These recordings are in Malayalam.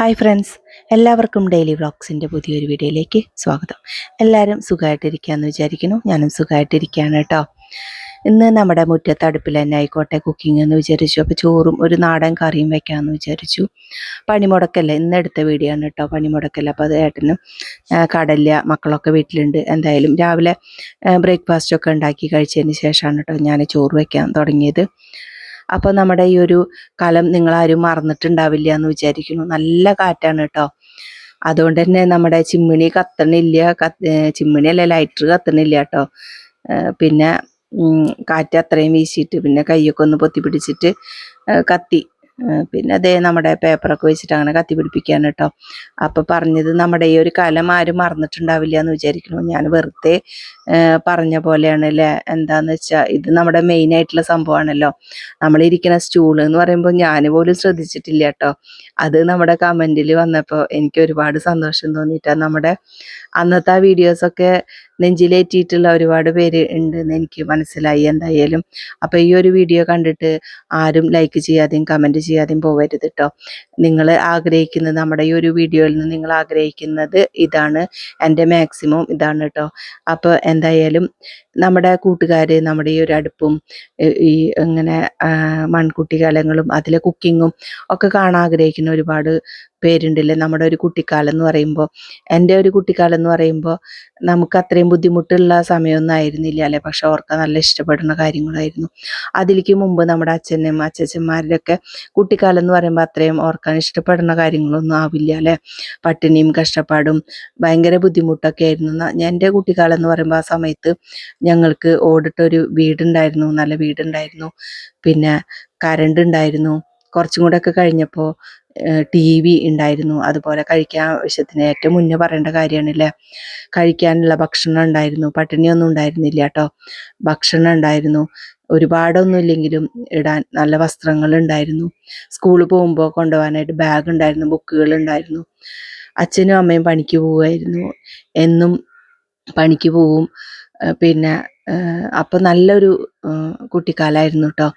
ഹായ് ഫ്രണ്ട്സ് എല്ലാവർക്കും ഡെയിലി വ്ളോഗ്സിന്റെ പുതിയൊരു വീഡിയോയിലേക്ക് സ്വാഗതം. എല്ലാവരും സുഖമായിട്ടിരിക്കുകയെന്ന് വിചാരിക്കുന്നു. ഞാനും സുഖമായിട്ടിരിക്കുകയാണ് കേട്ടോ. ഇന്ന് നമ്മുടെ മുറ്റത്ത് അടുപ്പിൽ തന്നെ ആയിക്കോട്ടെ കുക്കിംഗ് എന്ന് വിചാരിച്ചു. അപ്പോൾ ചോറും ഒരു നാടൻ കറിയും വെക്കാമെന്ന് വിചാരിച്ചു. പണിമുടക്കല്ലേ? ഇന്ന് എടുത്ത വീഡിയോ ആണ് കേട്ടോ പണിമുടക്കല്ല? അപ്പോൾ അത് ഏട്ടനും കടല മക്കളൊക്കെ വീട്ടിലുണ്ട്. എന്തായാലും രാവിലെ ബ്രേക്ക്ഫാസ്റ്റ് ഒക്കെ ഉണ്ടാക്കി കഴിച്ചതിന് ശേഷമാണ് കേട്ടോ ഞാൻ ചോറ് വയ്ക്കാൻ തുടങ്ങിയത്. അപ്പോൾ നമ്മുടെ ഈ ഒരു കലം നിങ്ങളാരും മറന്നിട്ടുണ്ടാവില്ല എന്ന് വിചാരിക്കുന്നു. നല്ല കാറ്റാണ് കേട്ടോ അതുകൊണ്ട് തന്നെ നമ്മുടെ ചിമ്മിണി കത്തണില്ല ചിമ്മിണിയല്ല ലൈറ്റർ കത്തണില്ല കേട്ടോ പിന്നെ കാറ്റ് അത്രയും വീശിയിട്ട് പിന്നെ കൈയൊക്കെ ഒന്ന് പൊത്തി പിടിച്ചിട്ട് കത്തി. പിന്നെ അതേ നമ്മുടെ പേപ്പറൊക്കെ വെച്ചിട്ട് അങ്ങനെ കത്തി പിടിപ്പിക്കാണ് കേട്ടോ. അപ്പോൾ പറഞ്ഞത് നമ്മുടെ ഈ ഒരു കലം ആരും മറന്നിട്ടുണ്ടാവില്ല എന്ന് വിചാരിക്കുന്നു. ഞാൻ വെറുതെ പറഞ്ഞ പോലെയാണ് അല്ലേ? എന്താന്ന് വെച്ചാൽ ഇത് നമ്മുടെ മെയിൻ ആയിട്ടുള്ള സംഭവമാണല്ലോ. നമ്മളിരിക്കുന്ന സ്റ്റൂൾ എന്ന് പറയുമ്പോൾ ഞാൻ പോലും ശ്രദ്ധിച്ചിട്ടില്ല കേട്ടോ. അത് നമ്മുടെ കമന്റിൽ വന്നപ്പോൾ എനിക്ക് ഒരുപാട് സന്തോഷം തോന്നിയിട്ടാ നമ്മുടെ അന്നത്തെ ആ വീഡിയോസൊക്കെ നെഞ്ചിലേറ്റിയിട്ടുള്ള ഒരുപാട് പേര് ഉണ്ടെന്ന് എനിക്ക് മനസ്സിലായി എന്തായാലും. അപ്പോൾ ഈ ഒരു വീഡിയോ കണ്ടിട്ട് ആരും ലൈക്ക് ചെയ്യാതെയും കമന്റ് ചെയ്യാതെയും പോകരുത് കേട്ടോ നിങ്ങൾ ആഗ്രഹിക്കുന്നത് നമ്മുടെ ഈ ഒരു വീഡിയോയിൽ നിന്ന് നിങ്ങൾ ആഗ്രഹിക്കുന്നത് ഇതാണ്. എന്റെ മാക്സിമം ഇതാണ് കേട്ടോ അപ്പോൾ എന്തായാലും നമ്മുടെ കൂട്ടുകാർ നമ്മുടെ ഈ ഒരു അടുപ്പും ഈ ഇങ്ങനെ മൺകുട്ടി കലങ്ങളും അതിലെ കുക്കിങ്ങും ഒക്കെ കാണാൻ ആഗ്രഹിക്കുന്ന ഒരുപാട് പേരുണ്ടല്ലേ? നമ്മുടെ ഒരു കുട്ടിക്കാലം എന്ന് പറയുമ്പോൾ എന്റെ ഒരു കുട്ടിക്കാലം എന്ന് പറയുമ്പോൾ നമുക്ക് അത്രയും ബുദ്ധിമുട്ടുള്ള സമയമൊന്നും ആയിരുന്നില്ല അല്ലേ? പക്ഷെ ഓർക്കാൻ നല്ല ഇഷ്ടപ്പെടുന്ന കാര്യങ്ങളായിരുന്നു. അതിലേക്ക് മുമ്പ് നമ്മുടെ അച്ഛനും അച്ഛച്ചന്മാരുടെ ഒക്കെ കുട്ടിക്കാലം എന്ന് പറയുമ്പോൾ അത്രയും ഓർക്കാൻ ഇഷ്ടപ്പെടുന്ന കാര്യങ്ങളൊന്നും ആവില്ല അല്ലേ? പട്ടിണിയും കഷ്ടപ്പാടും ഭയങ്കര ബുദ്ധിമുട്ടൊക്കെ ആയിരുന്നു. എന്റെ കുട്ടിക്കാലം എന്ന് പറയുമ്പോൾ ആ സമയത്ത് ഞങ്ങൾക്ക് ഓടിട്ടൊരു വീടുണ്ടായിരുന്നു. നല്ല വീടുണ്ടായിരുന്നു. പിന്നെ കരണ്ട് ഉണ്ടായിരുന്നു കുറച്ചും കൂടെ ഒക്കെ കഴിഞ്ഞപ്പോൾ ടി വി ഉണ്ടായിരുന്നു. അതുപോലെ കഴിക്കാൻ ആവശ്യത്തിന് ഏറ്റവും മുന്നേ പറയേണ്ട കാര്യമാണല്ലേ? കഴിക്കാനുള്ള ഭക്ഷണം ഉണ്ടായിരുന്നു. പട്ടിണിയൊന്നും ഉണ്ടായിരുന്നില്ല കേട്ടോ. ഭക്ഷണം ഉണ്ടായിരുന്നു. ഒരുപാടൊന്നും ഇല്ലെങ്കിലും ഇടാൻ നല്ല വസ്ത്രങ്ങൾ ഉണ്ടായിരുന്നു. സ്കൂളിൽ പോകുമ്പോൾ കൊണ്ടുപോകാനായിട്ട് ബാഗ് ഉണ്ടായിരുന്നു ബുക്കുകൾ ഉണ്ടായിരുന്നു. അച്ഛനും അമ്മയും പണിക്ക് പോവുമായിരുന്നു. എന്നും പണിക്ക് പോവും. പിന്നെ അപ്പം നല്ലൊരു കുട്ടിക്കാലായിരുന്നു കേട്ടോ.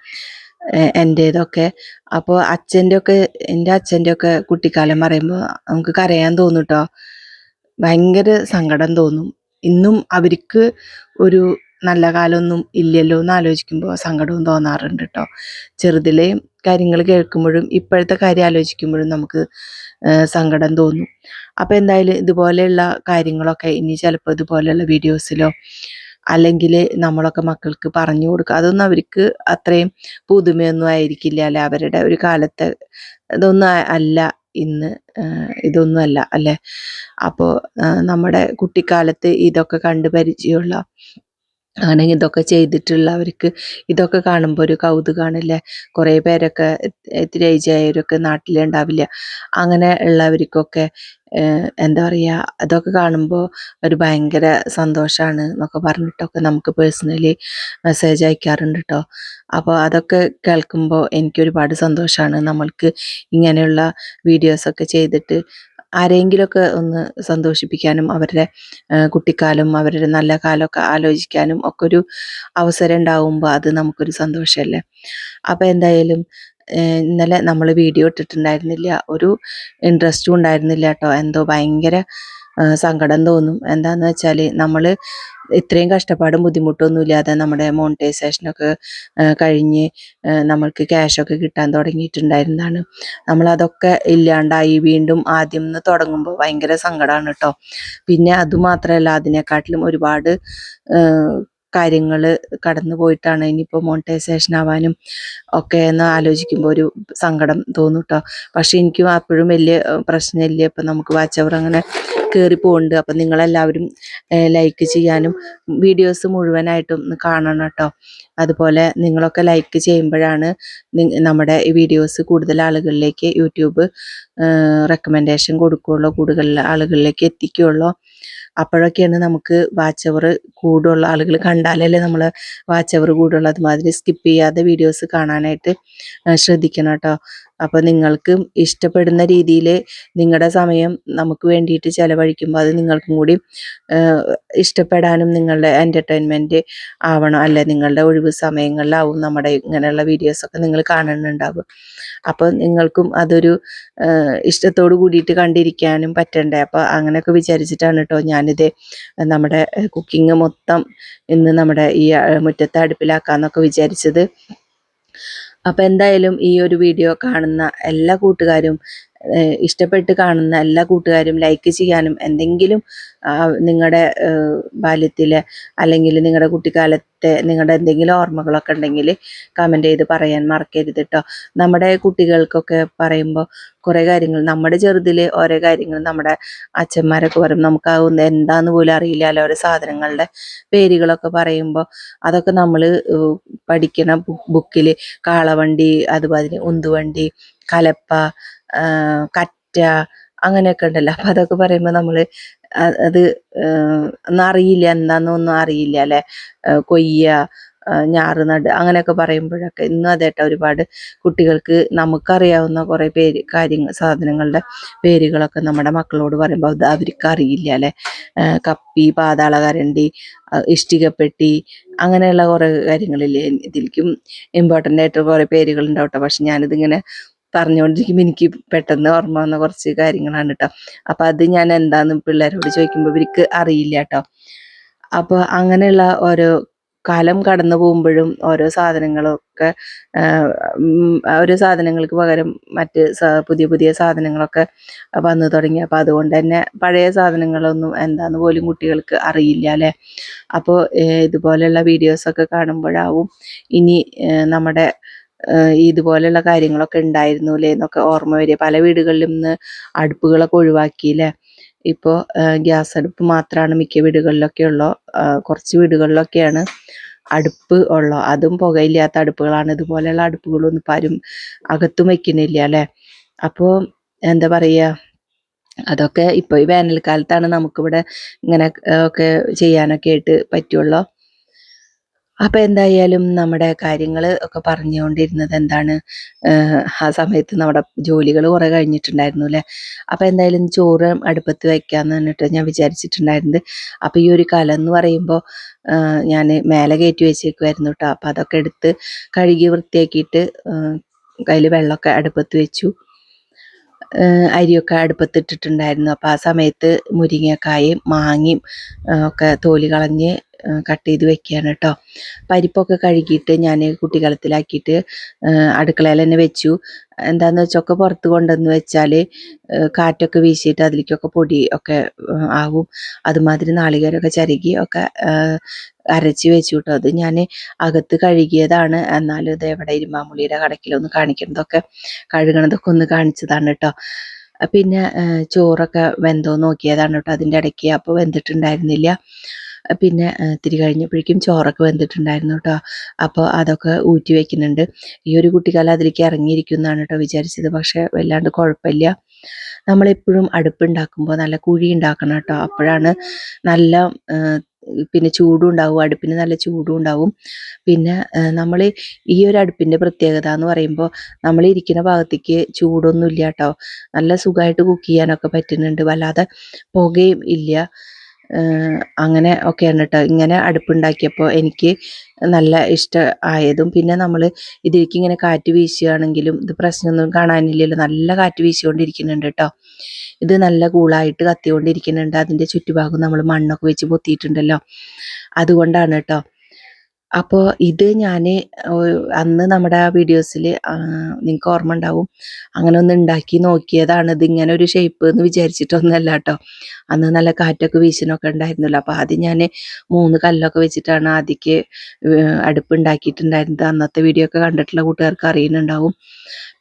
എന്റേതൊക്കെ അപ്പോൾ അച്ഛന്റെ ഒക്കെ എന്റെ അച്ഛന്റെ ഒക്കെ കുട്ടിക്കാലം പറയുമ്പോൾ നമുക്ക് കരയാൻ തോന്നും കേട്ടോ ഭയങ്കര സങ്കടം തോന്നും. ഇന്നും അവർക്ക് ഒരു നല്ല കാലമൊന്നും ഇല്ലല്ലോ എന്ന് ആലോചിക്കുമ്പോൾ സങ്കടവും തോന്നാറുണ്ട് കേട്ടോ ചെറുതിലെ കാര്യങ്ങൾ കേൾക്കുമ്പോഴും ഇപ്പോഴത്തെ കാര്യം ആലോചിക്കുമ്പോഴും നമുക്ക് സങ്കടം തോന്നും. അപ്പോൾ എന്തായാലും ഇതുപോലെയുള്ള കാര്യങ്ങളൊക്കെ ഇനി ചിലപ്പോൾ ഇതുപോലെയുള്ള വീഡിയോസിലോ അല്ലെങ്കിൽ നമ്മളൊക്കെ മക്കൾക്ക് പറഞ്ഞു കൊടുക്കുക. അതൊന്നും അവർക്ക് അത്രയും പുതുമയൊന്നും ആയിരിക്കില്ല അല്ലെ? അവരുടെ ഒരു കാലത്തെ ഇതൊന്നും അല്ല ഇന്ന്. ഇതൊന്നും അല്ല അല്ലെ? അപ്പോൾ നമ്മുടെ കുട്ടിക്കാലത്ത് ഇതൊക്കെ കണ്ട് പരിചയമുള്ള ആണെങ്കിൽ ഇതൊക്കെ ചെയ്തിട്ടുള്ളവർക്ക് ഇതൊക്കെ കാണുമ്പോൾ ഒരു കൗതുകമാണല്ലേ കുറേ പേരൊക്കെ ഇത്തിരി ഏജ് ആയവരൊക്കെ നാട്ടിലുണ്ടാവില്ല അങ്ങനെ ഉള്ളവർക്കൊക്കെ എന്താ പറയുക അതൊക്കെ കാണുമ്പോൾ ഒരു ഭയങ്കര സന്തോഷമാണ് എന്നൊക്കെ പറഞ്ഞിട്ടൊക്കെ നമുക്ക് പേഴ്സണലി മെസ്സേജ് അയക്കാറുണ്ട് കേട്ടോ അപ്പോൾ അതൊക്കെ കേൾക്കുമ്പോൾ എനിക്ക് ഒരുപാട് സന്തോഷമാണ് നമ്മൾക്ക് ഇങ്ങനെയുള്ള വീഡിയോസൊക്കെ ചെയ്തിട്ട് ആരെങ്കിലുമൊക്കെ ഒന്ന് സന്തോഷിപ്പിക്കാനും അവരുടെ കുട്ടിക്കാലം അവരുടെ നല്ല കാലമൊക്കെ ആലോചിക്കാനും ഒക്കെ ഒരു അവസരം ഉണ്ടാവുമ്പോൾ അത് നമുക്കൊരു സന്തോഷമല്ലേ അപ്പോൾ എന്തായാലും ഇന്നലെ നമ്മൾ വീഡിയോ ഇട്ടിട്ടുണ്ടായിരുന്നില്ല. ഒരു ഇൻട്രസ്റ്റും ഉണ്ടായിരുന്നില്ല കേട്ടോ. എന്തോ ഭയങ്കര സങ്കടം തോന്നും. എന്താന്ന് വെച്ചാൽ നമ്മൾ ഇത്രയും കഷ്ടപ്പാടും ബുദ്ധിമുട്ടൊന്നും ഇല്ലാതെ നമ്മുടെ മോണിറ്റൈസേഷനൊക്കെ കഴിഞ്ഞ് നമ്മൾക്ക് ക്യാഷൊക്കെ കിട്ടാൻ തുടങ്ങിയിട്ടുണ്ടായിരുന്നതാണ്. നമ്മളതൊക്കെ ഇല്ലാണ്ടായി വീണ്ടും ആദ്യം നിന്ന് തുടങ്ങുമ്പോൾ ഭയങ്കര സങ്കടമാണ് കേട്ടോ പിന്നെ അതുമാത്രമല്ല അതിനെക്കാട്ടിലും ഒരുപാട് കാര്യങ്ങൾ കടന്നു പോയിട്ടാണ് ഇനിയിപ്പോൾ മോണിറ്റൈസേഷൻ ആവാനും ഒക്കെ എന്ന് ആലോചിക്കുമ്പോൾ ഒരു സങ്കടം തോന്നും കേട്ടോ പക്ഷെ എനിക്കും അപ്പോഴും വലിയ പ്രശ്നമില്ല. ഇപ്പം നമുക്ക് വാച്ച് അവർ അങ്ങനെ കയറി പോകുന്നുണ്ട് അപ്പം നിങ്ങളെല്ലാവരും ലൈക്ക് ചെയ്യാനും വീഡിയോസ് മുഴുവനായിട്ടും കാണണം കേട്ടോ അതുപോലെ നിങ്ങളൊക്കെ ലൈക്ക് ചെയ്യുമ്പോഴാണ് നമ്മുടെ വീഡിയോസ് കൂടുതൽ ആളുകളിലേക്ക് യൂട്യൂബ് റെക്കമെൻഡേഷൻ കൊടുക്കുകയുള്ളൂ കൂടുതൽ ആളുകളിലേക്ക് എത്തിക്കുകയുള്ളൂ അപ്പോഴൊക്കെയാണ് നമുക്ക് വാച്ച് അവർ കൂടുള്ള ആളുകൾ കണ്ടാലല്ലേ നമ്മൾ വാച്ച് അവർ കൂടുള്ളൂ. അതുമാതിരി സ്കിപ്പ് ചെയ്യാതെ വീഡിയോസ് കാണാനായിട്ട് ശ്രദ്ധിക്കണം കേട്ടോ. അപ്പോൾ നിങ്ങൾക്ക് ഇഷ്ടപ്പെടുന്ന രീതിയിൽ നിങ്ങളുടെ സമയം നമുക്ക് വേണ്ടിയിട്ട് ചിലവഴിക്കുമ്പോൾ അത് നിങ്ങൾക്കും കൂടി ഇഷ്ടപ്പെടാനും നിങ്ങളുടെ എന്റർടൈൻമെന്റ് ആവണം. അല്ലെ നിങ്ങളുടെ ഒഴിവ് സമയങ്ങളിലാവും നമ്മുടെ ഇങ്ങനെയുള്ള വീഡിയോസൊക്കെ നിങ്ങൾ കാണുന്നുണ്ടാവും അപ്പോൾ നിങ്ങൾക്കും അതൊരു ഇഷ്ടത്തോട് കൂടിയിട്ട് കണ്ടിരിക്കാനും പറ്റണ്ടേ? അപ്പോൾ അങ്ങനെയൊക്കെ വിചാരിച്ചിട്ടാണ് കേട്ടോ ഞാനിത് നമ്മുടെ കുക്കിംഗ് മൊത്തം ഇന്ന് നമ്മുടെ ഈ മുറ്റത്തെ അടുപ്പിലാക്കാമെന്നൊക്കെ വിചാരിച്ചത്. അപ്പോൾ എന്തായാലും ഈ ഒരു വീഡിയോ കാണുന്ന എല്ലാ കൂട്ടുകാരും ഇഷ്ടപ്പെട്ട് കാണുന്ന എല്ലാ കൂട്ടുകാരും ലൈക്ക് ചെയ്യാനും എന്തെങ്കിലും നിങ്ങളുടെ ബാല്യത്തിലെ അല്ലെങ്കിൽ നിങ്ങളുടെ കുട്ടിക്കാലത്തെ നിങ്ങളുടെ എന്തെങ്കിലും ഓർമ്മകളൊക്കെ ഉണ്ടെങ്കിൽ കമന്റ് ചെയ്ത് പറയാൻ മറക്കരുത് കേട്ടോ നമ്മുടെ കുട്ടികൾക്കൊക്കെ പറയുമ്പോൾ കുറേ കാര്യങ്ങൾ നമ്മുടെ ചെറുതിൽ ഓരോ കാര്യങ്ങൾ നമ്മുടെ അച്ഛന്മാരൊക്കെ പറയും നമുക്ക് അതൊന്നും എന്താന്ന് പോലും അറിയില്ല ഓരോ സാധനങ്ങളുടെ പേരുകളൊക്കെ പറയുമ്പോൾ അതൊക്കെ നമ്മൾ പഠിക്കണ ബുക്കിൽ കാളവണ്ടി അതുപോലെ ഉന്തുവണ്ടി കലപ്പ കറ്റ അങ്ങനെയൊക്കെ ഉണ്ടല്ലോ. അപ്പം അതൊക്കെ പറയുമ്പോൾ നമ്മൾ അത് അറിയില്ല. എന്താണെന്നൊന്നും അറിയില്ല അല്ലേ? കൊയ്യ ഞാറ് നട് അങ്ങനെയൊക്കെ പറയുമ്പോഴൊക്കെ ഇന്നും അതേട്ടാ ഒരുപാട് കുട്ടികൾക്ക് നമുക്കറിയാവുന്ന കുറേ പേര് കാര്യങ്ങൾ സാധനങ്ങളുടെ പേരുകളൊക്കെ നമ്മുടെ മക്കളോട് പറയുമ്പോൾ അത് അവർക്ക് അറിയില്ല അല്ലേ? കപ്പി പാതാളകരണ്ടി ഇഷ്ടികപ്പെട്ടി അങ്ങനെയുള്ള കുറേ കാര്യങ്ങളില്ലേ? ഇതിലേക്കും ഇമ്പോർട്ടന്റ് ആയിട്ട് കുറേ പേരുകൾ ഉണ്ടാവട്ടെ പക്ഷെ ഞാനിതിങ്ങനെ പറഞ്ഞുകൊണ്ടിരിക്കുമ്പോൾ എനിക്ക് പെട്ടെന്ന് ഓർമ്മ വന്ന കുറച്ച് കാര്യങ്ങളാണ് കേട്ടോ അപ്പം അത് ഞാൻ എന്താന്ന് പിള്ളേരോട് ചോദിക്കുമ്പോൾ ഇവർക്ക് അറിയില്ല കേട്ടോ അപ്പോൾ അങ്ങനെയുള്ള ഓരോ കാലം കടന്നു പോകുമ്പോഴും ഓരോ സാധനങ്ങളൊക്കെ ഓരോ സാധനങ്ങൾക്ക് പകരം മറ്റ് പുതിയ പുതിയ സാധനങ്ങളൊക്കെ വന്നു തുടങ്ങി. അപ്പോൾ അതുകൊണ്ട് തന്നെ പഴയ സാധനങ്ങളൊന്നും എന്താന്ന് പോലും കുട്ടികൾക്ക് അറിയില്ല അല്ലേ അപ്പോൾ ഇതുപോലെയുള്ള വീഡിയോസൊക്കെ കാണുമ്പോഴാവും ഇനി നമ്മുടെ ഇതുപോലെയുള്ള കാര്യങ്ങളൊക്കെ ഉണ്ടായിരുന്നു അല്ലേ എന്നൊക്കെ ഓർമ്മ വരിക. പല വീടുകളിലും ഇന്ന് അടുപ്പുകളൊക്കെ ഒഴിവാക്കിയില്ലേ ഇപ്പോൾ ഗ്യാസ് അടുപ്പ് മാത്രമാണ് മിക്ക വീടുകളിലൊക്കെ ഉള്ളു? കുറച്ച് വീടുകളിലൊക്കെയാണ് അടുപ്പ് ഉള്ളു? അതും പുകയില്ലാത്ത അടുപ്പുകളാണ്. ഇതുപോലെയുള്ള അടുപ്പുകളൊന്നും ഇപ്പം ആരും അകത്തും വെക്കുന്നില്ല അല്ലേ അപ്പോൾ എന്താ പറയുക അതൊക്കെ ഇപ്പോൾ ഈ വേനൽക്കാലത്താണ് നമുക്കിവിടെ ഇങ്ങനെ ഒക്കെ ചെയ്യാനൊക്കെ ആയിട്ട് പറ്റുള്ളൂ. അപ്പോൾ എന്തായാലും നമ്മുടെ കാര്യങ്ങൾ ഒക്കെ പറഞ്ഞുകൊണ്ടിരുന്നത് എന്താണ്? ആ സമയത്ത് നമ്മുടെ ജോലികൾ കുറേ കഴിഞ്ഞിട്ടുണ്ടായിരുന്നു അല്ലേ? അപ്പോൾ എന്തായാലും ചോറ് അടുപ്പത്ത് വെക്കാന്ന് പറഞ്ഞിട്ട് ഞാൻ വിചാരിച്ചിട്ടുണ്ടായിരുന്നത്. അപ്പോൾ ഈ ഒരു കലം എന്ന് പറയുമ്പോൾ ഞാൻ മേലെ കയറ്റി വെച്ചേക്കുമായിരുന്നു കേട്ടോ അപ്പോൾ അതൊക്കെ എടുത്ത് കഴുകി വൃത്തിയാക്കിയിട്ട് കയ്യിൽ വെള്ളമൊക്കെ അടുപ്പത്ത് വെച്ചു. അരിയൊക്കെ അടുപ്പത്തിട്ടിട്ടുണ്ടായിരുന്നു അപ്പോൾ ആ സമയത്ത് മുരിങ്ങക്കായും മാങ്ങയും ഒക്കെ തോലി കളഞ്ഞ് കട്ട് ചെയ്ത് വെക്കുകയാണ് കേട്ടോ പരിപ്പൊക്കെ കഴുകിയിട്ട് ഞാൻ കുട്ടികളത്തിലാക്കിയിട്ട് അടുക്കളയിൽ തന്നെ വെച്ചു. എന്താന്ന് വെച്ചൊക്കെ പുറത്ത് കൊണ്ടുവന്ന് വെച്ചാൽ കാറ്റൊക്കെ വീശിയിട്ട് അതിലേക്കൊക്കെ പൊടി ഒക്കെ ആവും. അതുമാതിരി നാളികേരമൊക്കെ ചരുകി ഒക്കെ അരച്ച് വെച്ചു കേട്ടോ അത് ഞാൻ അകത്ത് കഴുകിയതാണ്. എന്നാലും ഇത് എവിടെ ഇരുമാമുളിയുടെ കടക്കിലൊന്ന് കാണിക്കുന്നതൊക്കെ കഴുകണതൊക്കെ ഒന്ന് കാണിച്ചതാണ് കേട്ടോ പിന്നെ ചോറൊക്കെ വെന്തോ നോക്കിയതാണ് കേട്ടോ അതിന്റെ ഇടയ്ക്ക്. അപ്പോൾ വെന്തിട്ടുണ്ടായിരുന്നില്ല. പിന്നെ തിരി ഇത്തിരി കഴിഞ്ഞപ്പോഴേക്കും ചോറൊക്കെ വെന്തിട്ടുണ്ടായിരുന്നു കേട്ടോ അപ്പോൾ അതൊക്കെ ഊറ്റി വെക്കുന്നുണ്ട്. ഈ ഒരു കുട്ടിക്കാലം അതിലേക്ക് ഇറങ്ങിയിരിക്കുന്നതാണ് കേട്ടോ വിചാരിച്ചത്. പക്ഷേ വല്ലാണ്ട് കുഴപ്പമില്ല. നമ്മളെപ്പോഴും അടുപ്പുണ്ടാക്കുമ്പോൾ നല്ല കുഴി ഉണ്ടാക്കണം കേട്ടോ അപ്പോഴാണ് നല്ല പിന്നെ ചൂടും ഉണ്ടാവും. അടുപ്പിന് നല്ല ചൂടും ഉണ്ടാവും. പിന്നെ നമ്മൾ ഈ ഒരു അടുപ്പിന്റെ പ്രത്യേകത എന്ന് പറയുമ്പോൾ നമ്മൾ ഇരിക്കുന്ന ഭാഗത്തേക്ക് ചൂടൊന്നും ഇല്ല കേട്ടോ നല്ല സുഖമായിട്ട് കുക്ക് ചെയ്യാനൊക്കെ പറ്റുന്നുണ്ട്. വല്ലാതെ പുകയും ഇല്ല. അങ്ങനെ ഒക്കെയാണ് കേട്ടോ ഇങ്ങനെ അടുപ്പുണ്ടാക്കിയപ്പോൾ എനിക്ക് നല്ല ഇഷ്ടം ആയതും പിന്നെ നമ്മൾ ഇതിലേക്ക് ഇങ്ങനെ കാറ്റ് വീശുകയാണെങ്കിലും ഇത് പ്രശ്നമൊന്നും കാണാനില്ലല്ലോ. നല്ല കാറ്റ് വീശിക്കൊണ്ടിരിക്കുന്നുണ്ട് കേട്ടോ ഇത് നല്ല കൂളായിട്ട് കത്തിക്കൊണ്ടിരിക്കുന്നുണ്ട്. അതിന്റെ ചുറ്റുഭാഗം നമ്മൾ മണ്ണൊക്കെ വെച്ച് പൊത്തിയിട്ടുണ്ടല്ലോ. അതുകൊണ്ടാണ് കേട്ടോ അപ്പോൾ ഇത് ഞാൻ അന്ന് നമ്മുടെ ആ വീഡിയോസിൽ നിങ്ങൾക്ക് ഓർമ്മ ഉണ്ടാവും. അങ്ങനെ ഒന്ന് ഉണ്ടാക്കി നോക്കിയതാണ് ഇത് ഇങ്ങനെ ഒരു ഷേപ്പ് എന്ന് വിചാരിച്ചിട്ടൊന്നുമല്ല കേട്ടോ. അന്ന് നല്ല കാറ്റൊക്കെ വീശിനൊക്കെ ഉണ്ടായിരുന്നല്ലോ. അപ്പോൾ ആദ്യം ഞാൻ മൂന്ന് കല്ലൊക്കെ വെച്ചിട്ടാണ് ആദ്യക്ക് അടുപ്പ് ഉണ്ടാക്കിയിട്ടുണ്ടായിരുന്നത്. അന്നത്തെ വീഡിയോ ഒക്കെ കണ്ടിട്ടുള്ള കൂട്ടുകാർക്ക് അറിയുന്നുണ്ടാവും.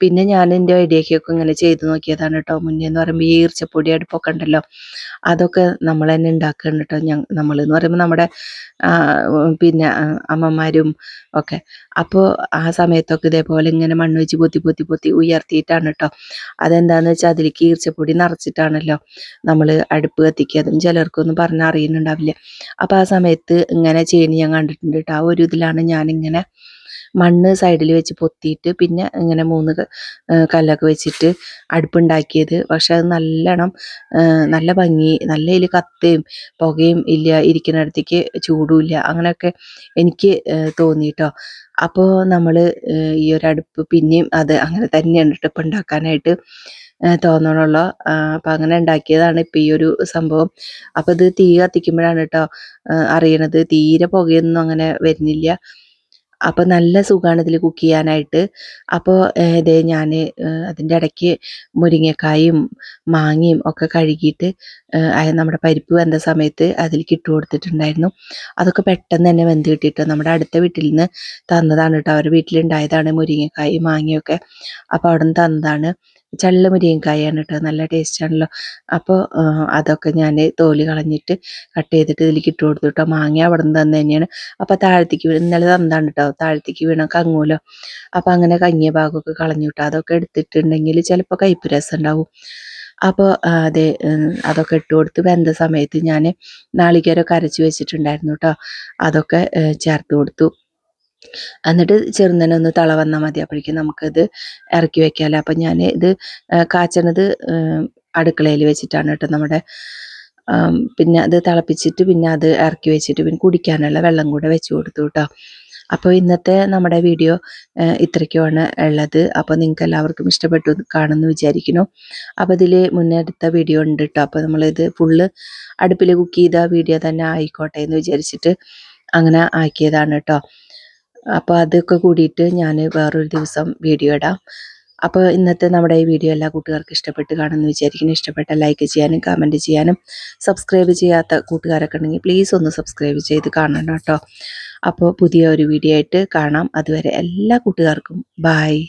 പിന്നെ ഞാൻ എന്റെ ഐഡിയക്കൊക്കെ ഇങ്ങനെ ചെയ്ത് നോക്കിയതാണ് കേട്ടോ. മുന്നേ എന്ന് പറയുമ്പോൾ ഈ ഈർച്ചപ്പൊടി അടുപ്പൊക്കെ ഉണ്ടല്ലോ അതൊക്കെ നമ്മൾ തന്നെ ഉണ്ടാക്കുകയാണ് കേട്ടോ. ഞങ്ങൾ നമ്മളെന്ന് പറയുമ്പോൾ നമ്മുടെ പിന്നെ ആ, അമ്മമാരും ഒക്കെ. അപ്പോൾ ആ സമയത്തൊക്കെ ഇതേപോലെ ഇങ്ങനെ മണ്ണ് വെച്ച് പൊത്തി പൊത്തി പൊത്തി ഉയർത്തിയിട്ടാണ് കേട്ടോ അതെന്താന്ന് വെച്ചാൽ അതിലേക്ക് ഈർച്ചപ്പൊടി നിറച്ചിട്ടാണല്ലോ നമ്മൾ അടുപ്പ് കത്തിക്കുക. അതും ചിലർക്കൊന്നും പറഞ്ഞാൽ അറിയുന്നുണ്ടാവില്ല. അപ്പോൾ ആ സമയത്ത് ഇങ്ങനെ ചെയ്യുന്ന ഞാൻ കണ്ടിട്ടുണ്ട് കേട്ടോ ആ ഒരു ഇതിലാണ് ഞാനിങ്ങനെ മണ്ണ് സൈഡിൽ വെച്ച് പൊത്തിയിട്ട് പിന്നെ ഇങ്ങനെ മൂന്ന് കല്ലൊക്കെ വെച്ചിട്ട് അടുപ്പുണ്ടാക്കിയത്. പക്ഷെ അത് നല്ലോണം നല്ല ഭംഗി നല്ല ഇതിൽ കത്തയും പുകയും ഇല്ല ഇരിക്കുന്നിടത്തേക്ക് ചൂടുമില്ല അങ്ങനെയൊക്കെ എനിക്ക് തോന്നി കേട്ടോ അപ്പോൾ നമ്മൾ ഈ ഒരു അടുപ്പ് പിന്നെയും അത് അങ്ങനെ തന്നെയാണ് ഇപ്പം ഉണ്ടാക്കാനായിട്ട് തോന്നണുള്ളൂ. അപ്പം അങ്ങനെ ഉണ്ടാക്കിയതാണ് ഇപ്പം ഈ ഒരു സംഭവം. അപ്പം ഇത് തീ കത്തിക്കുമ്പോഴാണ് കേട്ടോ അറിയണത്. തീരെ പുകയൊന്നും അങ്ങനെ വരുന്നില്ല. അപ്പം നല്ല സുഖമാണ് ഇതിൽ കുക്ക് ചെയ്യാനായിട്ട്. അപ്പോൾ ഇതേ ഞാൻ അതിന്റെ ഇടയ്ക്ക് മുരിങ്ങക്കായും മാങ്ങയും ഒക്കെ കഴുകിയിട്ട് നമ്മുടെ പരിപ്പ് വെന്ത സമയത്ത് അതിലേക്ക് ഇട്ട് കൊടുത്തിട്ടുണ്ടായിരുന്നു. അതൊക്കെ പെട്ടെന്ന് തന്നെ വെന്ത് കിട്ടിയിട്ട് നമ്മുടെ അടുത്ത വീട്ടിൽ നിന്ന് തന്നതാണ് കേട്ടോ അവരുടെ വീട്ടിലുണ്ടായതാണ് മുരിങ്ങക്കായും മാങ്ങയൊക്കെ അപ്പോൾ അവിടെ നിന്ന് തന്നതാണ്. ചള്ള മുരിങ്ങക്കായാണ് കേട്ടോ നല്ല ടേസ്റ്റ് ആണല്ലോ. അപ്പോൾ അതൊക്കെ ഞാൻ തോലി കളഞ്ഞിട്ട് കട്ട് ചെയ്തിട്ട് ഇതിലേക്ക് ഇട്ട് കൊടുത്തു കേട്ടോ മാങ്ങ അവിടെ നിന്ന് തന്നെ തന്നെയാണ്. അപ്പോൾ താഴത്തേക്ക് വീണ് ഇന്നലെ തന്നതാണ് കേട്ടോ താഴത്തേക്ക് വീണ കങ്ങൂലോ. അപ്പോൾ അങ്ങനെ കഞ്ഞിയ ഭാഗമൊക്കെ കളഞ്ഞു കേട്ടോ അതൊക്കെ എടുത്തിട്ടുണ്ടെങ്കിൽ ചിലപ്പോൾ കയ്പ്പ് രസം ഉണ്ടാവും അപ്പോൾ അതെ അതൊക്കെ ഇട്ട് കൊടുത്ത് വെന്ത സമയത്ത് ഞാൻ നാളികേരമൊക്കെ അരച്ച് വെച്ചിട്ടുണ്ടായിരുന്നു കേട്ടോ അതൊക്കെ ചേർത്ത് കൊടുത്തു. എന്നിട്ട് ചെറുന്നനെ ഒന്ന് തള വന്നാൽ മതി. അപ്പോഴേക്കും നമുക്കത് ഇറക്കി വെക്കാമല്ലോ അപ്പം ഞാൻ ഇത് കാച്ചണത് അടുക്കളയിൽ വെച്ചിട്ടാണ് കേട്ടോ നമ്മുടെ പിന്നെ അത് തിളപ്പിച്ചിട്ട് പിന്നെ അത് ഇറക്കി വെച്ചിട്ട് പിന്നെ കുടിക്കാനുള്ള വെള്ളം കൂടെ വെച്ച് കൊടുത്തു കേട്ടോ. അപ്പോൾ ഇന്നത്തെ നമ്മുടെ വീഡിയോ ഇത്രയ്ക്കുമാണ് ഉള്ളത്. അപ്പോൾ നിങ്ങൾക്ക് എല്ലാവർക്കും ഇഷ്ടപ്പെട്ടു കാണുമെന്ന് വിചാരിക്കുന്നു. അപ്പോൾ ഇതിൽ മുന്നേ എടുത്ത വീഡിയോ ഉണ്ട് കേട്ടോ. അപ്പോൾ നമ്മളിത് ഫുള്ള് അടുപ്പിൽ കുക്ക് ചെയ്ത വീഡിയോ തന്നെ ആയിക്കോട്ടെ എന്ന് വിചാരിച്ചിട്ട് അങ്ങനെ ആക്കിയതാണ് കേട്ടോ. അപ്പോൾ അതൊക്കെ കൂടിയിട്ട് ഞാൻ വേറൊരു ദിവസം വീഡിയോ ഇടാം. അപ്പോൾ ഇന്നത്തെ നമ്മുടെ ഈ വീഡിയോ എല്ലാ കൂട്ടുകാർക്കും ഇഷ്ടപ്പെട്ട് കാണുമെന്ന് വിചാരിക്കുന്നു. ഇഷ്ടപ്പെട്ട ലൈക്ക് ചെയ്യാനും കമന്റ് ചെയ്യാനും സബ്സ്ക്രൈബ് ചെയ്യാത്ത കൂട്ടുകാരൊക്കെ ഉണ്ടെങ്കിൽ പ്ലീസ് ഒന്ന് സബ്സ്ക്രൈബ് ചെയ്ത് കാണണം കേട്ടോ. അപ്പോൾ പുതിയ ഒരു വീഡിയോ ആയിട്ട് കാണാം. അതുവരെ എല്ലാ കൂട്ടുകാർക്കും ബായ്